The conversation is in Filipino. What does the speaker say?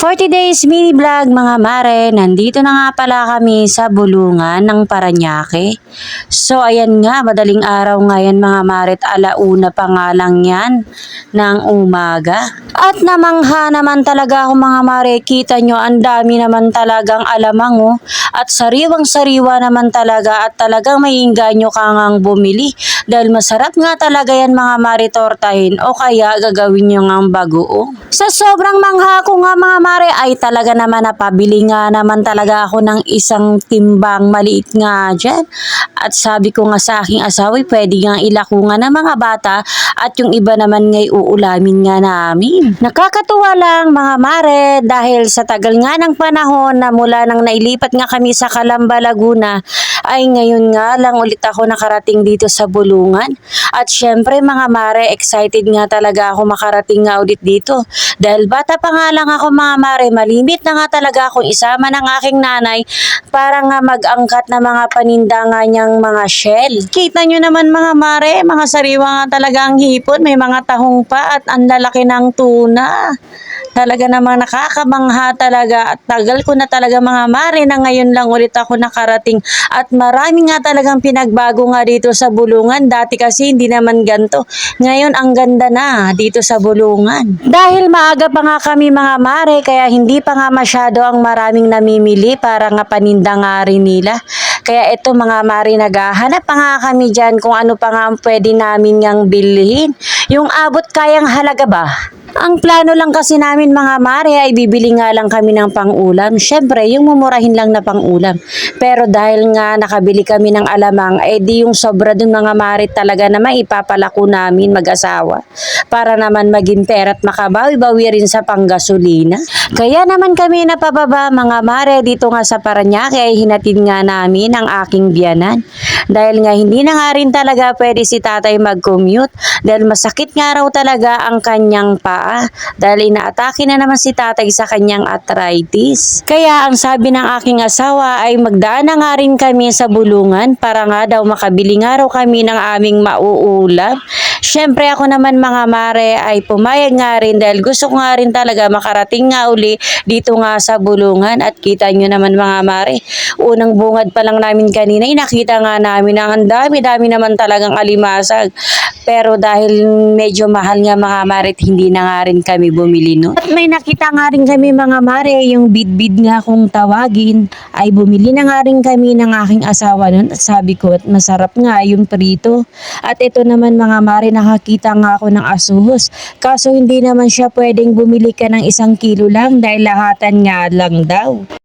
40 days mini vlog mga mare, nandito na nga pala kami sa bulungan ng Paranaque. So ayan nga, madaling araw ngayon mga mare at alauna pa nga lang yan ng umaga. At namangha naman talaga ako mga mare, kita nyo ang dami naman talagang alamang oh. At sariwang sariwa naman talaga at talagang may inganyo ka ngang bumili. Dahil masarap nga talaga yan mga mare tortahin o kaya gagawin nyo ngang bagoong. Sa sobrang mangha ko nga mga mare ay talaga naman napabili nga naman talaga ako ng isang timbang maliit nga dyan. At sabi ko nga sa aking asawa, pwede nga ilako nga ng mga bata at yung iba naman ngay uulamin nga namin. Nakakatuwa lang mga mare dahil sa tagal nga ng panahon na mula nang nailipat nga kami sa Calamba, Laguna ay ngayon nga lang ulit ako nakarating dito sa Bulungan. At syempre mga mare, excited nga talaga ako makarating nga ulit dito. Dahil bata pa nga lang ako mga mare, malimit na nga talaga akong isama ng aking nanay para nga mag-angkat na mga paninda nga niyang mga shell. Kita nyo naman mga mare, mga sariwa nga talaga ang hipon, may mga tahong pa at ang lalaki ng tuna. Talaga namang nakakabangha talaga at tagal ko na talaga mga mare na ngayon lang ulit ako nakarating at marami nga talagang pinagbago nga dito sa Bulungan. Dati kasi hindi naman ganto. Ngayon ang ganda na dito sa Bulungan. Dahil maaga pa nga kami mga mare kaya hindi pa nga masyado ang maraming namimili para nga paninda nga rin nila. Kaya ito mga mari naghahanap pa nga kami dyan kung ano pa nga pwede namin ngang bilhin. Yung abot kayang halaga ba? Ang plano lang kasi namin mga mare ay bibili nga lang kami ng pang-ulam. Siyempre, yung mumurahin lang na pang-ulam. Pero dahil nga nakabili kami ng alamang, eh di yung sobra dun mga mare talaga naman ipapalako namin mag-asawa. Para naman maging pera at makabawi-bawi rin sa panggasolina. Kaya naman kami napababa mga mare dito nga sa Paranaque ay hinatid nga namin ang aking biyanan. Dahil nga hindi na nga rin talaga pwede si tatay mag-commute dahil masakit nga raw talaga ang kanyang paa dahil inaatake na naman si tatay sa kanyang arthritis. Kaya ang sabi ng aking asawa ay magdaan na nga rin kami sa bulungan para nga daw makabili nga raw kami ng aming mauulam. Siyempre ako naman mga mare ay pumayag nga rin dahil gusto ko nga rin talaga makarating nga uli dito nga sa bulungan at kita nyo naman mga mare. Unang bungad pa lang namin kanina nakita nga namin na ang dami-dami naman talagang alimasag. Pero dahil medyo mahal nga mga mare at hindi na nga rin kami bumili no. At may nakita nga rin kami mga mare yung bid-bid nga kung tawagin ay bumili na nga rin kami ng aking asawa nun at sabi ko at masarap nga yung prito. At ito naman mga mare nakakita nga ako ng asuhos. Kaso hindi naman siya pwedeng bumili ka ng isang kilo lang dahil lahatan nga lang daw.